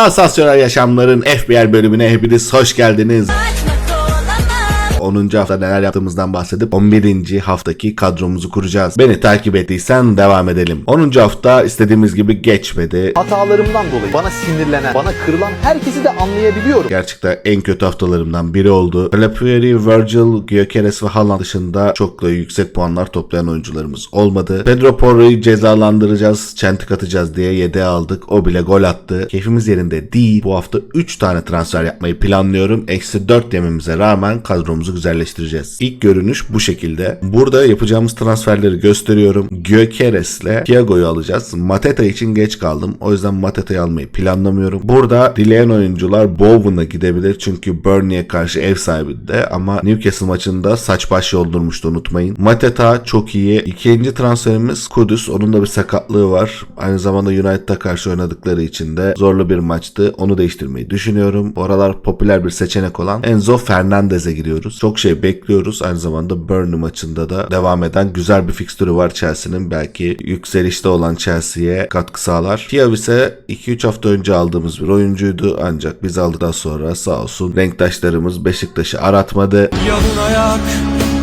Sansasyonel Yaşamların FBR bölümüne hepiniz hoş geldiniz. 10. hafta neler yaptığımızdan bahsedip 11. haftaki kadromuzu kuracağız. Beni takip ettiysen devam edelim. 10. hafta istediğimiz gibi geçmedi. Hatalarımdan dolayı bana sinirlenen, bana kırılan herkesi de anlayabiliyorum. Gerçekten en kötü haftalarımdan biri oldu. Calipari, Virgil, Gyökeres ve Haaland dışında çok da yüksek puanlar toplayan oyuncularımız olmadı. Pedro Porro'yu cezalandıracağız, çentik atacağız diye yedeğe aldık. O bile gol attı. Keyfimiz yerinde değil. Bu hafta 3 tane transfer yapmayı planlıyorum. Eksi 4 yememize rağmen kadromuzu güzelleştireceğiz. İlk görünüş bu şekilde. Burada yapacağımız transferleri gösteriyorum. Gyökeres'le Thiago'yu alacağız. Mateta için geç kaldım. O yüzden Mateta'yı almayı planlamıyorum. Burada dileyen oyuncular Bowen'a gidebilir. Çünkü Burnley'e karşı ev sahibinde ama Newcastle maçında saç baş yoldurmuştu unutmayın. Mateta çok iyi. İkinci transferimiz Kudüs. Onun da bir sakatlığı var. Aynı zamanda United'a karşı oynadıkları için de zorlu bir maçtı. Onu değiştirmeyi düşünüyorum. Bu aralar popüler bir seçenek olan Enzo Fernandez'e giriyoruz. Çok şey bekliyoruz. Aynı zamanda Burnley maçında da devam eden güzel bir fikstürü var Chelsea'nin. Belki yükselişte olan Chelsea'ye katkı sağlar. Kiev ise 2-3 hafta önce aldığımız bir oyuncuydu. Ancak biz aldıktan sonra sağ olsun renktaşlarımız Beşiktaş'ı aratmadı. Yalın ayak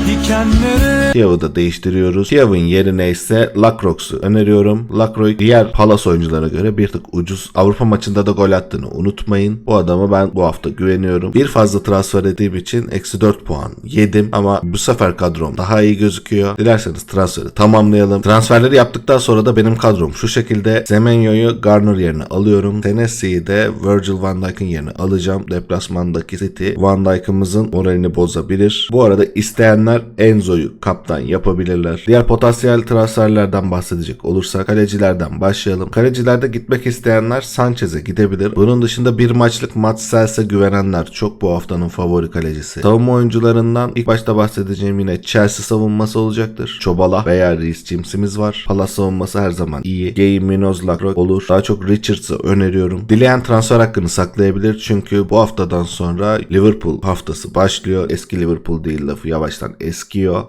dikenlere Kiev'i da değiştiriyoruz. Kiev'in yerine ise Lacroix'u öneriyorum. Lacroix diğer Palace oyunculara göre bir tık ucuz. Avrupa maçında da gol attığını unutmayın. Bu adama ben bu hafta güveniyorum. Bir fazla transfer ettiğim için eksi 4 puan yedim. Ama bu sefer kadrom daha iyi gözüküyor. Dilerseniz transferi tamamlayalım. Transferleri yaptıktan sonra da benim kadrom şu şekilde. Semenyo'yu Garner yerine alıyorum. Tennessee'yi de Virgil van Dijk'ın yerine alacağım. Deplasmandaki City Van Dijk'ımızın moralini bozabilir. Bu arada isteyenler Enzo'yu kaptan yapabilirler. Diğer potansiyel transferlerden bahsedecek olursak kalecilerden başlayalım. Kalecilerde gitmek isteyenler Sanchez'e gidebilir. Bunun dışında bir maçlık Matsels'e güvenenler çok bu haftanın favori kalecisi. Savunma oyuncularından ilk başta bahsedeceğim yine Chelsea savunması olacaktır. Çobala veya Reece James'imiz var. Palace savunması her zaman iyi. Gay Minoz Lacroix olur. Daha çok Richards'ı öneriyorum. Dileyen transfer hakkını saklayabilir çünkü bu haftadan sonra Liverpool haftası başlıyor. Eski Liverpool değil lafı yavaştan Esquio.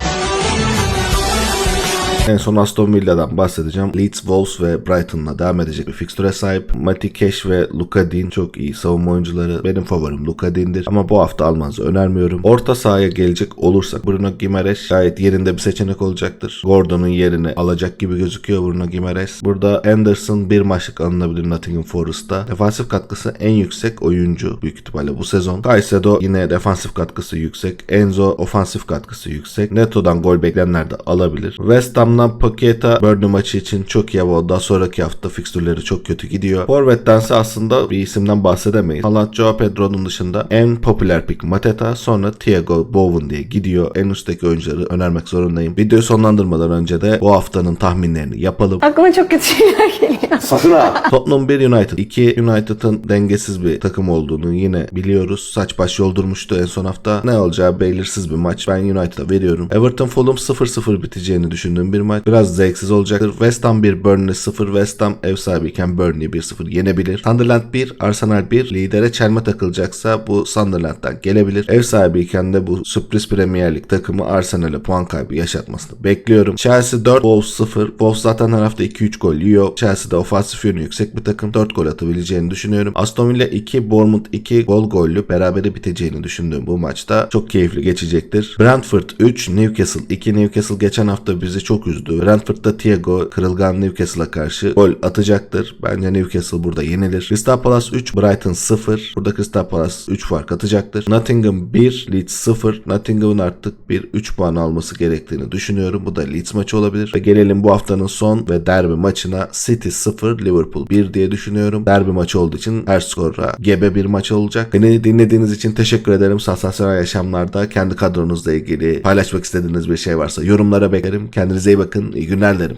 En son Aston Villa'dan bahsedeceğim. Leeds, Wolves ve Brighton'la devam edecek bir fikstüre sahip. Mati Cash ve Luka Dean çok iyi savunma oyuncuları. Benim favorim Luka Dean'dir. Ama bu hafta almanızı önermiyorum. Orta sahaya gelecek olursak Bruno Gimares gayet yerinde bir seçenek olacaktır. Gordon'un yerini alacak gibi gözüküyor Bruno Gimares. Burada Anderson bir maçlık alınabilir Nottingham Forest'ta. Defansif katkısı en yüksek oyuncu büyük ihtimalle bu sezon. Caicedo yine defansif katkısı yüksek. Enzo ofansif katkısı yüksek. Neto'dan gol beklenenler de alabilir. West Ham'dan Paqueta Burnley maçı için çok iyi ama daha sonraki hafta fikstürleri çok kötü gidiyor. Forvet'tense aslında bir isimden bahsedemeyiz. Haaland, Joao Pedro'nun dışında en popüler pick Mateta sonra Thiago Bowen diye gidiyor. En üstteki oyuncuları önermek zorundayım. Videoyu sonlandırmadan önce de bu haftanın tahminlerini yapalım. Aklıma çok kötü şeyler geliyor. Sakın ha. Tottenham 1 United. 2 United'ın dengesiz bir takım olduğunu yine biliyoruz. Saç baş yoldurmuştu en son hafta. Ne olacağı belirsiz bir maç. Ben United'a veriyorum. Everton Fulham 0-0 biteceğini düşündüğüm bir maç. Biraz zevksiz olacaktır. West Ham 1 Burnley 0. West Ham ev sahibiyken Burnley 1-0 yenebilir. Sunderland 1 Arsenal 1 lidere çelme takılacaksa bu Sunderland'dan gelebilir. Ev sahibiyken de bu sürpriz Premier Lig takımı Arsenal'e puan kaybı yaşatmasını bekliyorum. Chelsea 4 Wolves 0. Wolves zaten her hafta 2-3 gol yiyor. Chelsea'de ofansif yönü yüksek bir takım. 4 gol atabileceğini düşünüyorum. Aston Villa 2 Bournemouth 2 gol gollü berabere biteceğini düşündüğüm bu maçta çok keyifli geçecektir. Brentford 3 Newcastle 2 Newcastle geçen hafta bizi çok üzdü. Brentford'da Thiago kırılgan Newcastle'a karşı gol atacaktır. Bence Newcastle burada yenilir. Crystal Palace 3 Brighton 0. Burada Crystal Palace 3 fark atacaktır. Nottingham 1 Leeds 0. Nottingham'ın artık bir 3 puan alması gerektiğini düşünüyorum. Bu da Leeds maçı olabilir. Ve gelelim bu haftanın son ve derbi maçına City 0 Liverpool 1 diye düşünüyorum. Derbi maçı olduğu için her skora gebe bir maç olacak. Beni dinlediğiniz için teşekkür ederim. Sansasyonel yaşamlarda kendi kadronuzla ilgili paylaşmak istediğiniz bir şey varsa yorumlara beklerim. Kendinize iyi bakın. İyi günler dilerim.